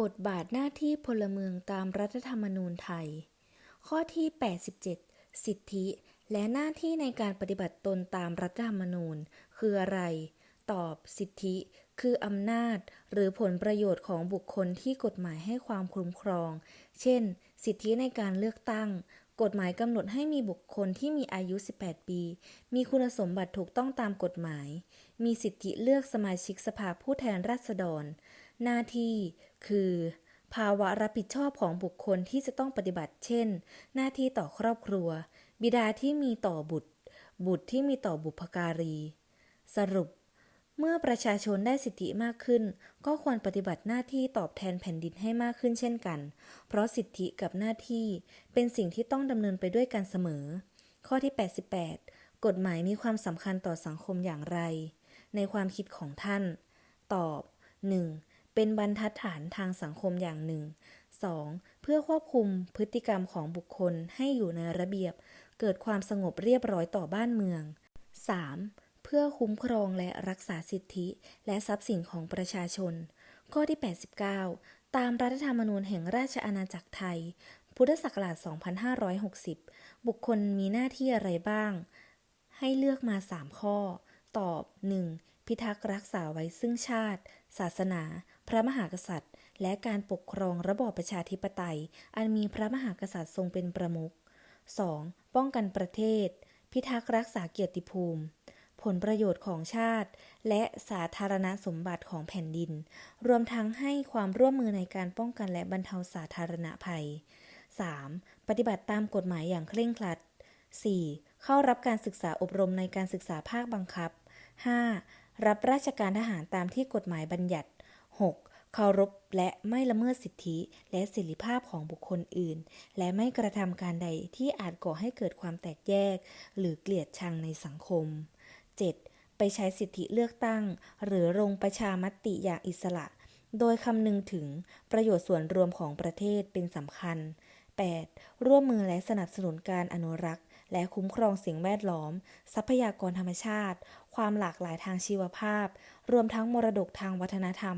บทบาทหน้าที่พลเมืองตามรัฐธรรมนูญไทย ข้อที่ 87 สิทธิ และหน้าที่ในการปฏิบัติตนตามรัฐธรรมนูญ คืออะไร ตอบ สิทธิ คืออำนาจ หรือผลประโยชน์ของบุคคลที่กฎหมายให้ความคุ้มครอง เช่น สิทธิในการเลือกตั้ง กฎหมายกำหนดให้มีบุคคลที่มีอายุ 18 ปี มีคุณสมบัติถูกต้องตามกฎหมาย มีสิทธิเลือกสมาชิกสภาผู้แทนราษฎร หน้าที่คือ ภาวะรับผิดชอบของบุคคลที่จะต้องปฏิบัติ เช่น หน้าที่ต่อครอบครัว บิดาที่มีต่อบุตร บุตรที่มีต่อบุพการี สรุป เมื่อประชาชนได้สิทธิมากขึ้น ก็ควรปฏิบัติหน้าที่ตอบแทนแผ่นดินให้มากขึ้นเช่นกัน เพราะสิทธิกับหน้าที่เป็นสิ่งที่ต้องดำเนินไปด้วยกันเสมอ ข้อที่ 88 กฎหมายมีความสำคัญต่อสังคมอย่างไร ในความคิดของท่าน ตอบ 1. เป็นบรรทัดฐานทางสังคมอย่างหนึ่ง 2. เพื่อควบคุมพฤติกรรมของบุคคลให้อยู่ในระเบียบ เกิดความสงบเรียบร้อยต่อบ้านเมือง 3. เพื่อคุ้มครองและรักษาสิทธิ และทรัพย์สินของประชาชน ข้อที่ 89 ตามรัฐธรรมนูญแห่งราชอาณาจักรไทย พุทธศักราช 2560 บุคคลมีหน้าที่อะไรบ้าง ให้เลือกมา 3 ข้อ ตอบ 1. พิทักษ์รักษาไว้ซึ่งชาติ ศาสนา พระมหากษัตริย์ และการปกครองระบอบประชาธิปไตย อันมีพระมหากษัตริย์ทรงเป็นประมุข 2. ป้องกันประเทศ พิทักษ์รักษาเกียรติภูมิ ผลประโยชน์ของชาติ และสาธารณสมบัติของแผ่นดิน รวมทั้งให้ความร่วมมือในการป้องกันและบรรเทาสาธารณภัย 3. ปฏิบัติตามกฎหมายอย่างเคร่งครัด 4. เข้ารับการศึกษาอบรมในการศึกษาภาคบังคับ 5. รับราชการทหารตามที่กฎหมายบัญญัติ 6. เคารพและไม่ละเมิดสิทธิและเสรีภาพของบุคคลอื่น และไม่กระทำการใดที่อาจก่อให้เกิดความแตกแยก หรือเกลียดชังในสังคม 7. ไปใช้สิทธิเลือกตั้ง หรือลงประชามติอย่างอิสระ โดยคำนึงถึงประโยชน์ส่วนรวมของประเทศเป็นสำคัญ 8. ร่วมมือและสนับสนุนการอนุรักษ์ และคุ้มครองสิ่งแวดล้อม ทรัพยากรธรรมชาติ ความหลากหลายทางชีวภาพ รวมทั้งมรดกทางวัฒนธรรม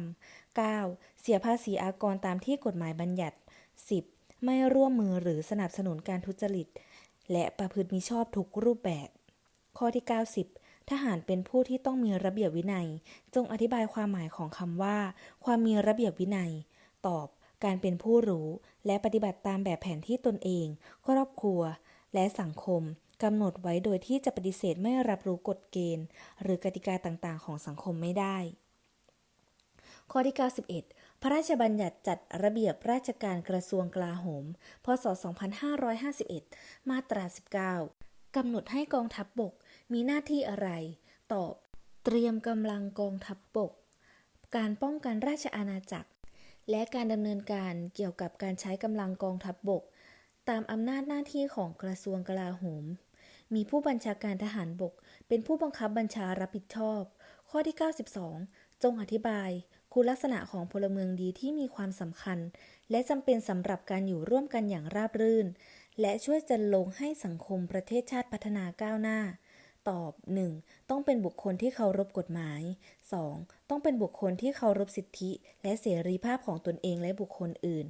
9. เสียภาษีอากรตามที่กฎหมายบัญญัติ 10. ไม่ร่วมมือหรือสนับสนุนการทุจริต และประพฤติมิชอบทุกรูปแบบ ข้อที่ 90 ทหารเป็นผู้ที่ต้องมีระเบียบวินัย จงอธิบายความหมายของคำว่า ความมีระเบียบวินัย ตอบ การเป็นผู้รู้และปฏิบัติตามแบบแผนที่ตนเอง ครอบครัว และสังคมกำหนดไว้โดยที่จะปฏิเสธไม่รับรู้กฎเกณฑ์ หรือกติกาต่างๆ ของสังคมไม่ได้ ข้อที่ 91 พระราชบัญญัติจัดระเบียบราชการกระทรวงกลาโหม พศ 2551 มาตรา 19 กำหนดให้กองทัพบบกมีหน้าที่อะไร ตอบ เตรียมกำลังกองทัพบบก การป้องกันราชอาณาจักร และการดำเนินการเกี่ยวกับการใช้กำลังกองทัพบบก ตามอำนาจหน้าที่ของกระทรวงกลาโหม มีผู้บัญชาการทหารบก เป็นผู้บังคับบัญชารับผิดชอบ ข้อที่ 92 จงอธิบาย คุณลักษณะของพลเมืองดีที่มีความสำคัญ และจำเป็นสำหรับการอยู่ร่วมกันอย่างราบรื่น และช่วยจันลงให้สังคมประเทศชาติพัฒนาก้าวหน้า ตอบ 1. ต้องเป็นบุคคลที่เคารพกฎหมาย 2. ต้องเป็นบุคคลที่เคารพสิทธิ และเสรีภาพของตนเองและบุคคลอื่น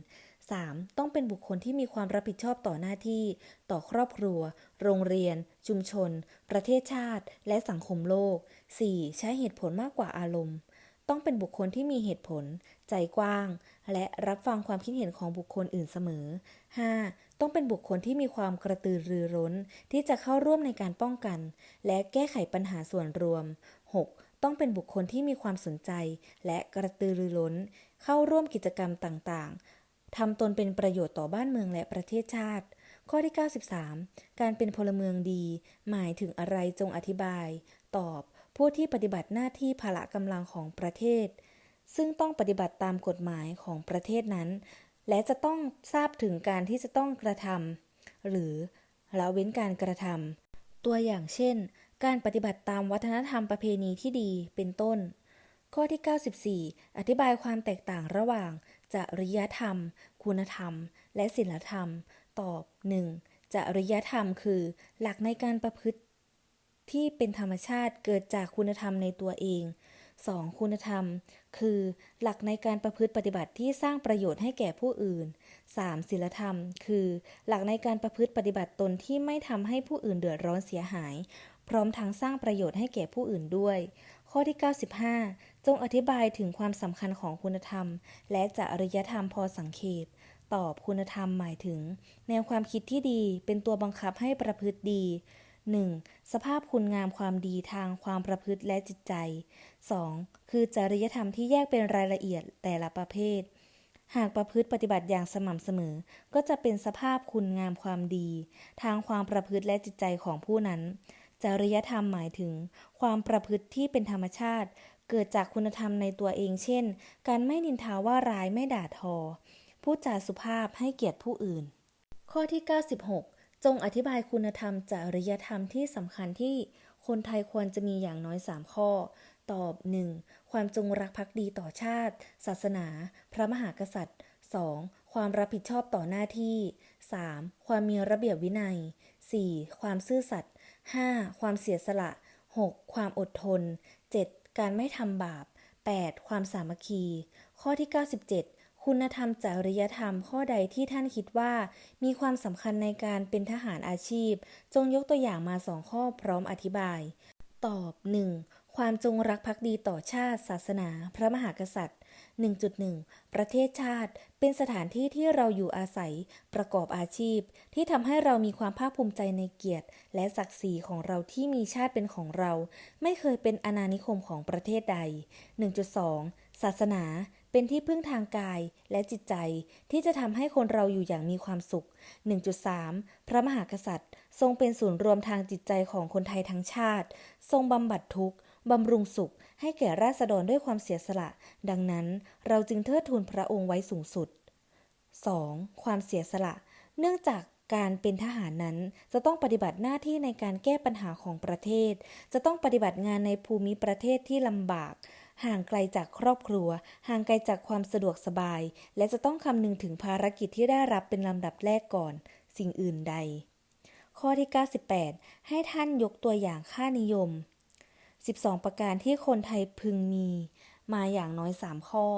3. ต้องเป็นบุคคลที่มีความรับผิดชอบต่อหน้าที่ ต่อครอบครัว โรงเรียน ชุมชน ประเทศชาติ และสังคมโลก 4. ใช้เหตุผลมากกว่าอารมณ์ ต้องเป็นบุคคลที่มีเหตุผล ใจกว้าง และรับฟังความคิดเห็นของบุคคลอื่นเสมอ 5. ต้องเป็นบุคคลที่มีความกระตือรือร้น ที่จะเข้าร่วมในการป้องกัน และแก้ไขปัญหาส่วนรวม 6. ต้องเป็นบุคคลที่มีความสนใจ และกระตือรือร้น เข้าร่วมกิจกรรมต่างๆทำตนเป็นประโยชน์ต่อบ้านเมืองและประเทศชาติข้อที่ 93 การเป็นพลเมืองดี หมายถึงอะไรจงอธิบาย ตอบ ผู้ที่ปฏิบัติหน้าที่พละกำลังของประเทศ ซึ่งต้องปฏิบัติตามกฎหมายของประเทศนั้น และจะต้องทราบถึงการที่จะต้องกระทำหรือละเว้นการกระทำตัวอย่างเช่น การปฏิบัติตามวัฒนธรรมประเพณีที่ดีเป็นต้น ข้อที่ 94 อธิบายความแตกต่างระหว่างจริยธรรม คุณธรรม และศีลธรรม ตอบ 1. จริยธรรมคือ หลักในการประพฤติ ที่เป็นธรรมชาติเกิดจากคุณธรรมในตัวเอง 2. คุณธรรม คือหลักในการประพฤติปฏิบัติที่สร้างประโยชน์ให้แก่ผู้อื่น 3. ศีลธรรม คือหลักในการประพฤติปฏิบัติตนที่ไม่ทำให้ผู้อื่นเดือดร้อนเสียหาย พร้อมทั้งสร้างประโยชน์ให้แก่ผู้อื่นด้วย ข้อที่ 95 จงอธิบายถึงความสำคัญของคุณธรรม และจริยธรรมพอสังเขปตอบคุณธรรมหมายถึง แนวความคิดที่ดีเป็นตัวบังคับให้ประพฤติดี 1. สภาพคุณงามความดีทางความประพฤติและจิตใจ 2. คือจริยธรรมที่แยกเป็นรายละเอียดแต่ละประเภท หากประพฤติปฏิบัติอย่างสม่ำเสมอ ก็จะเป็นสภาพคุณงามความดี ทางความประพฤติและจิตใจของผู้นั้น จริยธรรมหมายถึง ความประพฤติที่เป็นธรรมชาติ เกิดจากคุณธรรมในตัวเอง เช่น การไม่นินทาว่าร้ายไม่ด่าทอ พูดจาสุภาพให้เกียรติผู้อื่น ข้อที่ 96 จงอธิบายคุณธรรมจริยธรรมที่สำคัญที่คนไทยควรจะมีอย่างน้อย 3 ข้อ ตอบ 1. ความจงรักภักดีต่อชาติ ศาสนา พระมหากษัตริย์ 2. ความรับผิดชอบต่อหน้าที่ 3. ความมีระเบียบวินัย 4. ความซื่อสัตย์ 5. ความเสียสละ 6. ความอดทน 7. การไม่ทำบาป 8. ความสามัคคี ข้อที่ 97 คุณธรรมจริยธรรมข้อใดที่ท่านคิดว่า มีความสำคัญในการเป็นทหารอาชีพ จงยกตัวอย่างมาสองข้อพร้อมอธิบาย ตอบ 1. ความจงรักภักดีต่อชาติ ศาสนา พระมหากษัตริย์ 1.1 ประเทศชาติ เป็นสถานที่ที่เราอยู่อาศัย ประกอบอาชีพ ที่ทำให้เรามีความภาคภูมิใจในเกียรติ และศักดิ์ศรีของเราที่มีชาติเป็นของเรา ไม่เคยเป็นอาณานิคมของประเทศใด 1.2 ศาสนา เป็นที่พึ่งทางกายและจิตใจที่จะทำให้คนเราอยู่อย่างมีความสุข 1.3 พระมหากษัตริย์ ทรงเป็นศูนย์รวมทางจิตใจของคนไทยทั้งชาติ ทรงบำบัดทุกข์บำรุงสุข ให้แก่ราษฎรด้วยความเสียสละ ดังนั้นเราจึงเทิดทูนพระองค์ไว้สูงสุด 2. ความเสียสละ เนื่องจากการเป็นทหารนั้นจะต้องปฏิบัติหน้าที่ในการแก้ปัญหาของประเทศ จะต้องปฏิบัติงานในภูมิประเทศที่ลำบาก ห่างไกลจากครอบครัว ห่างไกลจากความสะดวกสบาย และจะต้องคำนึงถึงภารกิจที่ได้รับเป็นลำดับแรกก่อน สิ่งอื่นใด ข้อที่ 98 ให้ท่านยกตัวอย่างค่านิยม 12 ประการที่คนไทยพึงมี มาอย่างน้อย 3 ข้อ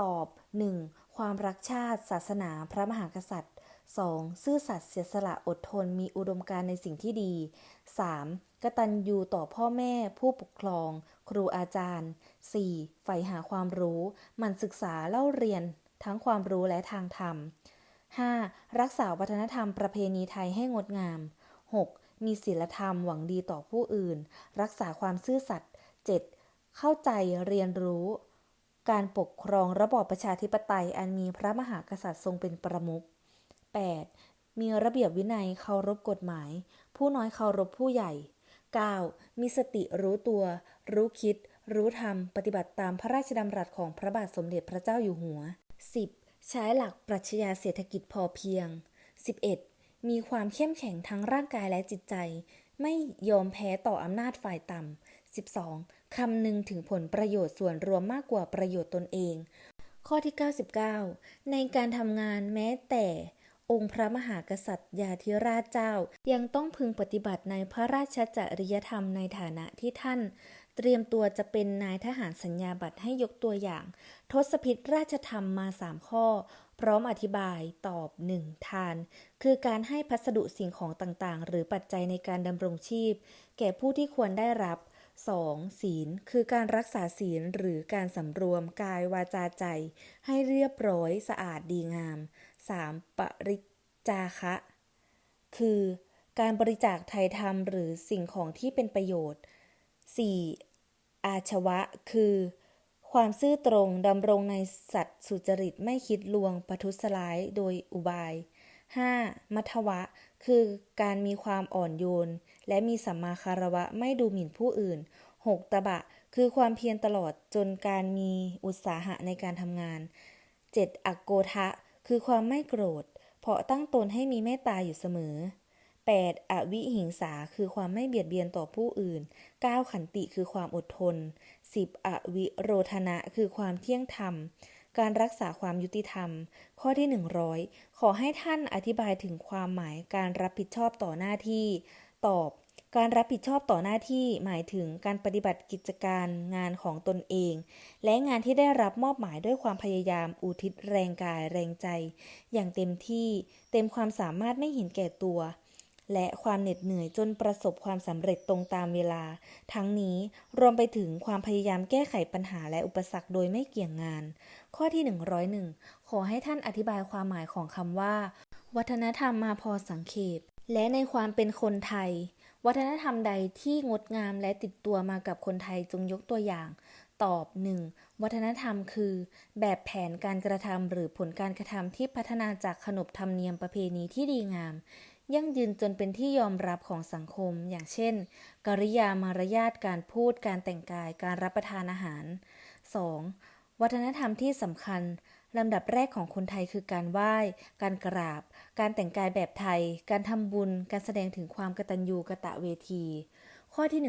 ตอบ 1. ความรักชาติ ศาสนา พระมหากษัตริย์ 2. ซื่อสัตย์เสียสละอดทนมีอุดมการณ์ในสิ่งที่ดี 3. กตัญญูต่อพ่อแม่ผู้ปกครอง ครูอาจารย์ 4. ใฝ่หาความรู้หมั่นศึกษาเล่าเรียน ทั้งความรู้และทางธรรม 5. รักษาวัฒนธรรมประเพณีไทยให้งดงาม 6. มีศีลธรรมหวังดีต่อผู้อื่น รักษาความซื่อสัตย์ 7. เข้าใจเรียนรู้ การปกครองระบอบประชาธิปไตยอันมีพระมหากษัตริย์ทรงเป็นประมุข 8. มีระเบียบวินัยเคารพกฎหมาย ผู้น้อยเคารพผู้ใหญ่ 9. มีสติรู้ตัว รู้คิด รู้ธรรมปฏิบัติตามพระราชดำรัสของพระบาทสมเด็จพระเจ้าอยู่หัว 10. ใช้หลักปรัชญาเศรษฐกิจพอเพียง 11. มีความเข้มแข็งทั้งร่างกายและจิตใจ ไม่ยอมแพ้ต่ออำนาจฝ่ายต่ำ 12. คำนึงถึงผลประโยชน์ส่วนรวมมากกว่าประโยชน์ตนเอง ข้อที่ 99 ในการทำงานแม้แต่ องค์พระมหากษัตริยาธิราชเจ้า ยังต้องพึงปฏิบัติในพระราชจริยธรรมในฐานะที่ท่าน เตรียมตัวจะเป็นนายทหารสัญญาบัตรให้ยกตัวอย่าง ทศพิธราชธรรมมาสามข้อ พร้อมอธิบายตอบ 1. ทาน คือการให้พัสดุสิ่งของต่างๆ หรือปัจจัยในการดำรงชีพ แก่ผู้ที่ควรได้รับ 2. ศีล คือการรักษาศีลหรือการสำรวมกายวาจาใจ ให้เรียบร้อยสะอาดดีงาม 3. ปริจาคะ คือการบริจาคไทยธรรมหรือสิ่งของที่เป็นประโยชน์ 4. อาชวะ คือ ความซื่อตรงดำรงในสัตว์สุจริตไม่คิดลวงประทุษร้ายโดยอุบาย 5. มัทวะ คือการมีความอ่อนโยน และมีสัมมาคารวะไม่ดูหมิ่นผู้อื่น 6. ตบะ คือความเพียรตลอดจนการมีอุตสาหะในการทำงาน 7. อักโกทะ คือความไม่โกรธ เพราะตั้งตนให้มีเมตตาอยู่เสมอ 8. อวิหิงสาคือความไม่เบียดเบียนต่อผู้อื่น 9. ขันติคือความอดทน 10. อวิโรธนะคือความเที่ยงธรรม การรักษาความยุติธรรม ข้อที่ 100 ขอให้ท่านอธิบายถึงความหมายการรับผิดชอบต่อหน้าที่ ตอบ การรับผิดชอบต่อหน้าที่หมายถึงการปฏิบัติกิจการงานของตนเอง และงานที่ได้รับมอบหมายด้วยความพยายามอุทิศแรงกายแรงใจ อย่างเต็มที่เต็มความสามารถไม่เห็นแก่ตัว และความเหน็ดเหนื่อยจนประสบความสำเร็จตรงตามเวลา ทั้งนี้รวมไปถึงความพยายามแก้ไขปัญหาและอุปสรรคโดยไม่เกี่ยงงาน ข้อที่ 101 ขอให้ท่านอธิบายความหมายของคำว่า วัฒนธรรมมาพอสังเขปและในความเป็นคนไทย วัฒนธรรมใดที่งดงามและติดตัวมากับคนไทยจงยกตัวอย่าง ตอบ 1. วัฒนธรรมคือ แบบแผนการกระทำหรือผลการกระทำที่พัฒนาจากขนบธรรมเนียมประเพณีที่ดีงาม ยั่งยืนจนเป็นที่ยอมรับของสังคม อย่างเช่น กริยามารยาทการพูด การแต่งกาย การรับประทานอาหาร 2. วัฒนธรรมที่สำคัญ ลำดับแรกของคนไทยคือการไหว้ การกราบ การแต่งกายแบบไทย การทำบุญ การแสดงถึงความกตัญญูกะตะเวที ข้อที่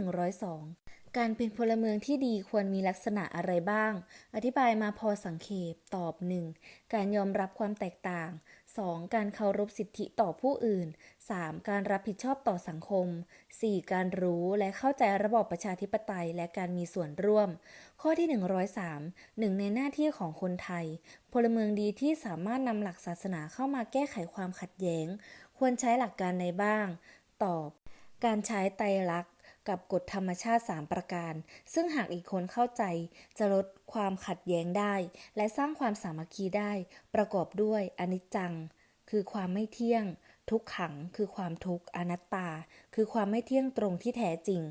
102 การเป็นพลเมืองที่ดีควรมีลักษณะอะไรบ้าง อธิบายมาพอสังเขปตอบ 1. การยอมรับความแตกต่าง 2. การเคารพสิทธิต่อผู้อื่น 3. การรับผิดชอบต่อสังคม 4. การรู้และเข้าใจระบอบประชาธิปไตยและการมีส่วนร่วม ข้อที่ 103 หนึ่งในหน้าที่ของคนไทย พลเมืองดีที่สามารถนำหลักศาสนาเข้ามาแก้ไขความขัดแย้ง ควรใช้หลักการในบ้าง ตอบ การใช้ไตรลักษณ กับกฎธรรมชาติ 3 ประการ ซึ่งหากอีกคนเข้าใจ จะลดความขัดแย้งได้ และสร้างความสามัคคีได้ ประกอบด้วยอนิจจัง คือความไม่เที่ยง ทุกขัง คือความทุกข์อนัตตา คือความไม่เที่ยงตรงที่แท้จริง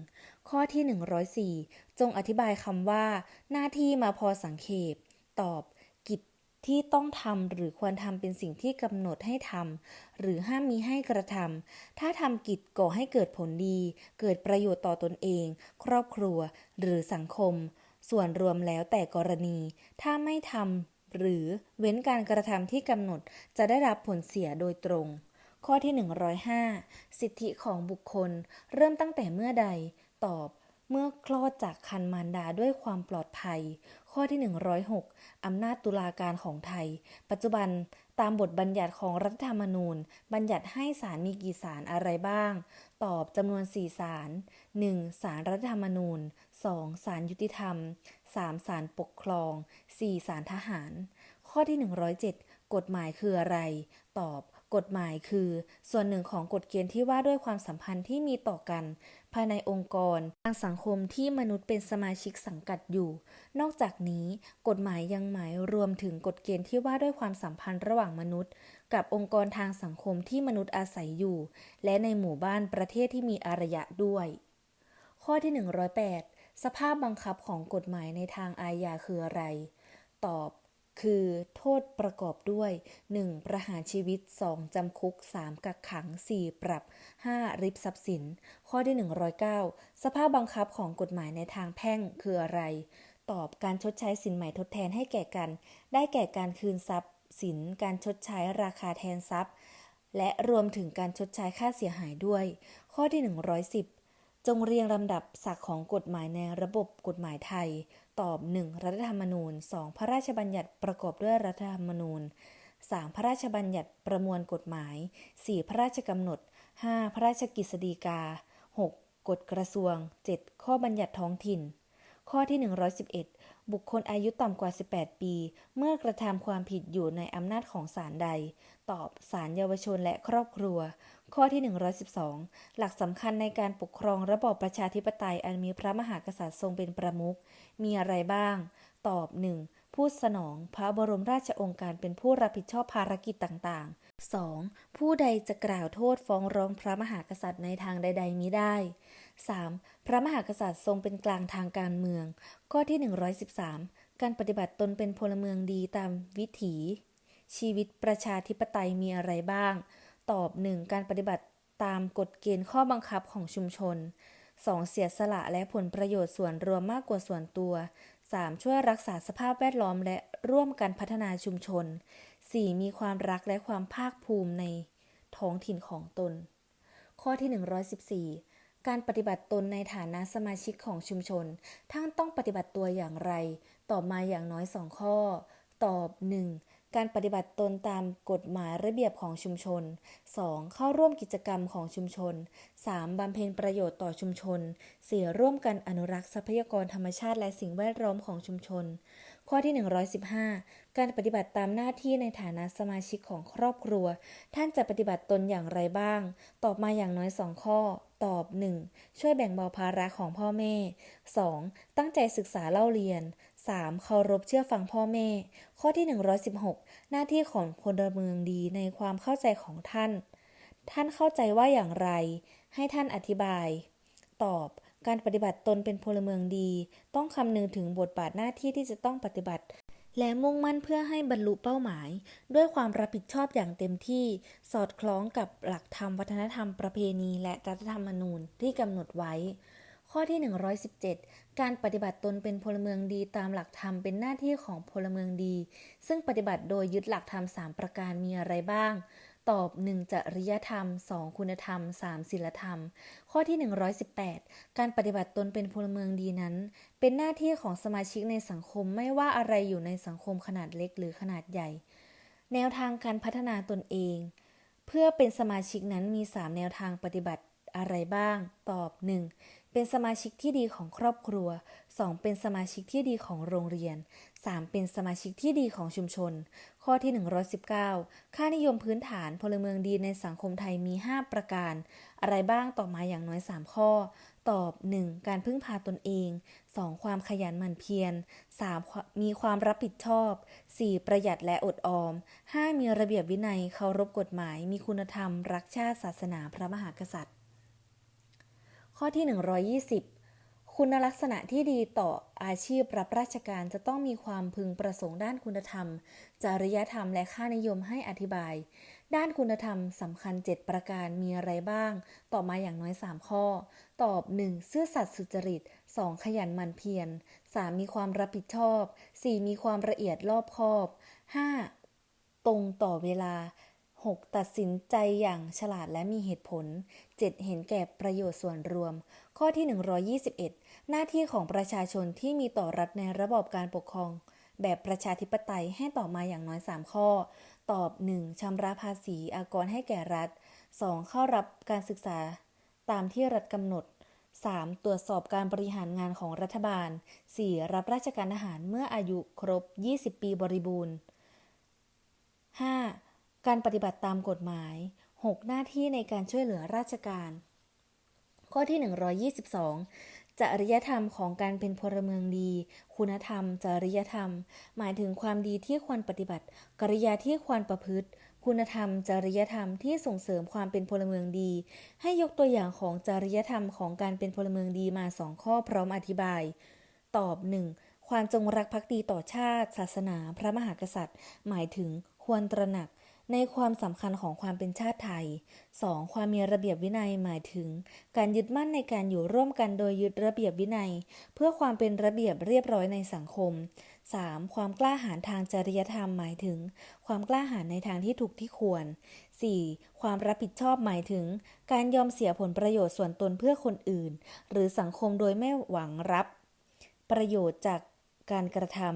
ข้อที่ 104 จงอธิบายคำว่า หน้าที่มาพอสังเขปตอบ ที่ต้องทำหรือควรทำเป็นสิ่งที่กำหนดให้ทำหรือห้ามมีให้กระทำถ้าทำกิจก่อให้เกิดผลดี เกิดประโยชน์ต่อตนเอง ครอบครัว หรือสังคม ส่วนรวมแล้วแต่กรณี ถ้าไม่ทำหรือเว้นการกระทำที่กำหนดจะได้รับผลเสียโดยตรง ข้อที่ 105 สิทธิของบุคคล เริ่มตั้งแต่เมื่อใด ตอบ เมื่อคลอดจากคันมารดาด้วยความปลอดภัย ข้อที่ 106 อำนาจตุลาการของไทย ปัจจุบันตามบทบัญญัติของรัฐธรรมนูญ บัญญัติให้ศาลมีกี่ศาลอะไรบ้าง ตอบจำนวน 4 ศาล 1. ศาลรัฐธรรมนูญ 2. ศาลยุติธรรม 3. ศาลปกครอง 4. ศาลทหาร ข้อที่ 107 กฎหมายคืออะไร ตอบกฎหมายคือ ส่วนหนึ่งของกฎเกณฑ์ที่ว่าด้วยความสัมพันธ์ที่มีต่อกัน ภายในองค์กรทางสังคมที่มนุษย์เป็นสมาชิกสังกัดอยู่ นอกจากนี้กฎหมายยังหมายรวมถึงกฎเกณฑ์ที่ว่าด้วยความสัมพันธ์ระหว่างมนุษย์ กับองค์กรทางสังคมที่มนุษย์อาศัยอยู่ และในหมู่บ้านประเทศที่มีอารยะด้วย ข้อที่ 108 สภาพบังคับของกฎหมายในทางอาญาคืออะไร ตอบ คือโทษประกอบด้วย 1. ประหารชีวิต 2. จำคุก 3. กักขัง 4. ปรับ 5. ริบทรัพย์สิน ข้อที่ 109 สภาพบังคับของกฎหมายในทางแพ่งคืออะไร ตอบการชดใช้สินใหม่ทดแทนให้แก่กัน ได้แก่การคืนทรัพย์สิน การชดใช้ราคาแทนทรัพย์ และรวมถึงการชดใช้ค่าเสียหายด้วย ข้อที่ 110 จงเรียงลำดับศักดิ์ของกฎหมายในระบบกฎหมายไทย ตอบ 1. รัฐธรรมนูญ 2. พระราชบัญญัติประกอบด้วยรัฐธรรมนูญ 3. พระราชบัญญัติประมวลกฎหมาย 4. พระราชกำหนด 5. พระราชกฤษฎีกา 6. กฎกระทรวง 7. ข้อบัญญัติท้องถิ่น ข้อที่ 111 บุคคลอายุต่ำกว่า 18 ปี เมื่อกระทำความผิดอยู่ในอำนาจของศาลใด ตอบศาลเยาวชนและครอบครัว ข้อที่ 112 หลักสำคัญในการปกครองระบอบประชาธิปไตยอันมีพระมหากษัตริย์ทรงเป็นประมุขมีอะไรบ้าง ตอบ 1. ผู้สนองพระบรมราชองค์การเป็นผู้รับผิดชอบภารกิจต่างๆ 2. ผู้ใดจะกล่าวโทษฟ้องร้องพระมหากษัตริย์ในทางใด ๆมิได้ 3. พระมหากษัตริย์ทรงเป็นกลางทางการเมือง ข้อที่ 113 การปฏิบัติตนเป็นพลเมืองดีตามวิถี ชีวิตประชาธิปไตยมีอะไรบ้าง ตอบ 1. การปฏิบัติตามกฎเกณฑ์ข้อบังคับของชุมชน 2. เสียสละและผลประโยชน์ส่วนรวมมากกว่าส่วนตัว 3. ช่วยรักษาสภาพแวดล้อมและร่วมกันพัฒนาชุมชน 4. มีความรักและความภาคภูมิในท้องถิ่นของตน ข้อที่ 114 การปฏิบัติตนในฐานะสมาชิกของชุมชน ท่านต้องปฏิบัติตัวอย่างไร ตอบมาอย่างน้อยสองข้อ ตอบ 1. การปฏิบัติตนตามกฎหมายระเบียบของชุมชน 2. เข้าร่วมกิจกรรมของชุมชน 3. บำเพ็ญประโยชน์ต่อชุมชน 4. ร่วมกันอนุรักษ์ทรัพยากรธรรมชาติและสิ่งแวดล้อมของชุมชน ข้อที่ 115 การปฏิบัติตามหน้าที่ในฐานะสมาชิกของครอบครัว ท่านจะปฏิบัติตนอย่างไรบ้าง ตอบมาอย่างน้อยสองข้อ ตอบ 1. ช่วยแบ่งเบาภาระของพ่อแม่ 2. ตั้งใจศึกษาเล่าเรียน 3. เคารพเชื่อฟังพ่อแม่ ข้อที่ 116 หน้าที่ของพลเมืองดีในความเข้าใจของท่าน ท่านเข้าใจว่าอย่างไร ให้ท่านอธิบาย ตอบ การปฏิบัติตนเป็นพลเมืองดี ต้องคำนึงถึงบทบาทหน้าที่ที่จะต้องปฏิบัติ และมุ่งมั่นเพื่อให้บรรลุเป้าหมาย ด้วยความรับผิดชอบอย่างเต็มที่ สอดคล้องกับหลักธรรมวัฒนธรรมประเพณี และรัฐธรรมนูญที่กำหนดไว้ ข้อที่ 117 การปฏิบัติตนเป็นพลเมืองดีตามหลักธรรมเป็นหน้าที่ของพลเมืองดี ซึ่งปฏิบัติโดยยึดหลักธรรม 3 ประการมีอะไรบ้าง ตอบ 1. จริยธรรม 2. คุณธรรม 3. ศีลธรรม ข้อที่ 118 การปฏิบัติตนเป็นพลเมืองดีนั้น เป็นหน้าที่ของสมาชิกในสังคมไม่ว่าอะไรอยู่ในสังคมขนาดเล็กหรือขนาดใหญ่ แนวทางการพัฒนาตนเอง เพื่อเป็นสมาชิกนั้นมี 3 แนวทางปฏิบัติอะไรบ้าง ตอบ 1. เป็นสมาชิกที่ดีของครอบครัว 2. เป็นสมาชิกที่ดีของโรงเรียน 3. เป็นสมาชิกที่ดีของชุมชน ข้อที่ 119 ค่านิยมพื้นฐานพลเมืองดีในสังคมไทยมี 5 ประการ อะไรบ้างต่อมาอย่างน้อย 3 ข้อ ตอบ 1. การพึ่งพาตนเอง 2. ความขยันหมั่นเพียร 3. มีความรับผิดชอบ 4. ประหยัดและอดออม 5. มีระเบียบวินัยเคารพกฎหมาย มีคุณธรรม รักชาติศาสนาพระมหากษัตริย์ ข้อที่ 120 คุณลักษณะที่ดีต่ออาชีพรับราชการจะต้องมีความพึงประสงค์ด้านคุณธรรม จริยธรรมและค่านิยมให้อธิบาย ด้านคุณธรรมสำคัญ 7 ประการมีอะไรบ้าง ต่อมาอย่างน้อย 3 ข้อ ตอบ 1. ซื่อสัตย์สุจริต 2. ขยันหมั่นเพียร 3. มีความรับผิดชอบ 4. มีความละเอียดรอบคอบ 5. ตรงต่อเวลา 6. ตัดสินใจอย่างฉลาดและมีเหตุผล 7. เห็นแก่ประโยชน์ส่วนรวม ข้อที่ 121 หน้าที่ของประชาชนที่มีต่อรัฐในระบอบการปกครอง แบบประชาธิปไตยให้ตอบมาอย่างน้อย 3 ข้อ ตอบ 1. ชำระภาษีอากรให้แก่รัฐ 2. เข้ารับการศึกษาตามที่รัฐกำหนด 3. ตรวจสอบการบริหารงานของรัฐบาล 4. รับราชการทหารเมื่ออายุครบ 20 ปีบริบูรณ์ 5. การปฏิบัติตามกฎหมาย 6. หน้าที่ในการช่วยเหลือราชการ ข้อที่ 122 จริยธรรมของการเป็นพลเมืองดี คุณธรรม จริยธรรม หมายถึงความดีที่ควรปฏิบัติ กริยาที่ควรประพฤติ คุณธรรม จริยธรรมที่ส่งเสริมความเป็นพลเมืองดี ให้ยกตัวอย่างของจริยธรรมของการเป็นพลเมืองดีมาสองข้อพร้อมอธิบาย ตอบ 1. ความจงรักภักดีต่อชาติ ศาสนา พระมหากษัตริย์ หมายถึงควรตระหนัก ในความสำคัญของความเป็นชาติไทย 2. ความมีระเบียบวินัยหมายถึง การยึดมั่นในการอยู่ร่วมกันโดยยึดระเบียบวินัย เพื่อความเป็นระเบียบเรียบร้อยในสังคม 3. ความกล้าหาญทางจริยธรรมหมายถึง ความกล้าหาญในทางที่ถูกที่ควร 4. ความรับผิดชอบหมายถึง การยอมเสียผลประโยชน์ส่วนตนเพื่อคนอื่น หรือสังคมโดยไม่หวังรับ ประโยชน์จากการกระทำ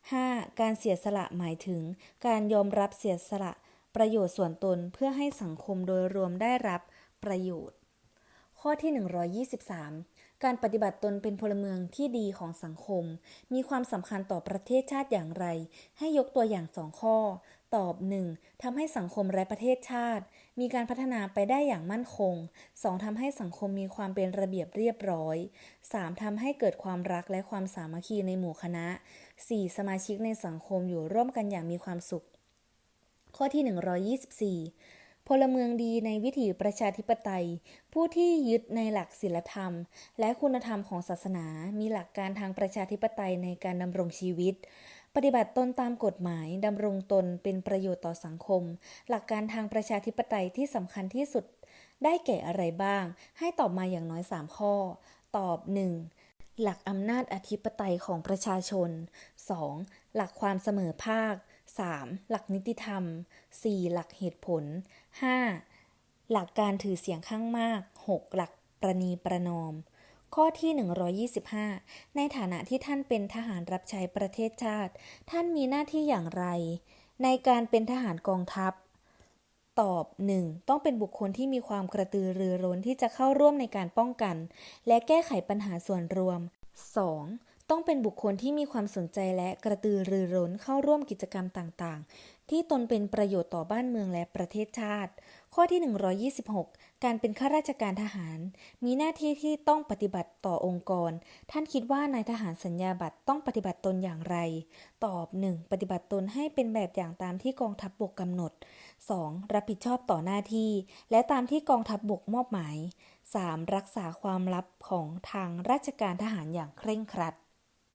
5. การเสียสละหมายถึง การยอมรับเสียสละ ประโยชน์ส่วนตนเพื่อให้สังคมโดยรวมได้รับประโยชน์ ข้อที่ 123 การปฏิบัติตนเป็นพลเมืองที่ดีของสังคม มีความสำคัญต่อประเทศชาติอย่างไร ให้ยกตัวอย่างสองข้อ ตอบ 1. ทำให้สังคมและประเทศชาติ มีการพัฒนาไปได้อย่างมั่นคง 2. ทำให้สังคมมีความเป็นระเบียบเรียบร้อย 3. ทำให้เกิดความรักและความสามัคคีในหมู่คณะ 4. สมาชิกในสังคมอยู่ร่วมกันอย่างมีความสุข ข้อที่ 124 พลเมืองดีในวิถีประชาธิปไตย ผู้ที่ยึดในหลักศีลธรรม และคุณธรรมของศาสนา มีหลักการทางประชาธิปไตยในการดำรงชีวิต ปฏิบัติตนตามกฎหมายดำรงตนเป็นประโยชน์ต่อสังคม หลักการทางประชาธิปไตยที่สำคัญที่สุด ได้แก่อะไรบ้าง ให้ตอบมาอย่างน้อย 3 ข้อ ตอบ 1. หลักอำนาจอธิปไตยของประชาชน 2. หลักความเสมอภาค 3. หลักนิติธรรม 4. หลักเหตุผล 5. หลักการถือเสียงข้างมาก 6. หลักประนีประนอม ข้อที่ 125 ในฐานะที่ท่านเป็นทหารรับใช้ประเทศชาติ ท่านมีหน้าที่อย่างไร ในการเป็นทหารกองทัพ ตอบ 1. ต้องเป็นบุคคลที่มีความกระตือรือร้นที่จะเข้าร่วมในการป้องกัน และแก้ไขปัญหาส่วนรวม 2. ต้องเป็นบุคคลที่มีความสนใจและกระตือรือร้นเข้าร่วมกิจกรรมต่างๆ ที่ตนเป็นประโยชน์ต่อบ้านเมืองและประเทศชาติ ข้อที่ 126 การเป็นข้าราชการทหาร มีหน้าที่ที่ต้องปฏิบัติต่อองค์กร ท่านคิดว่านายทหารสัญญาบัตรต้องปฏิบัติตนอย่างไร ตอบ 1. ปฏิบัติตนให้เป็นแบบอย่างตามที่กองทัพบกกำหนด 2. รับผิดชอบต่อหน้าที่ และตามที่กองทัพบกมอบหมาย 3. รักษาความลับของทางราชการทหารอย่างเคร่งครัด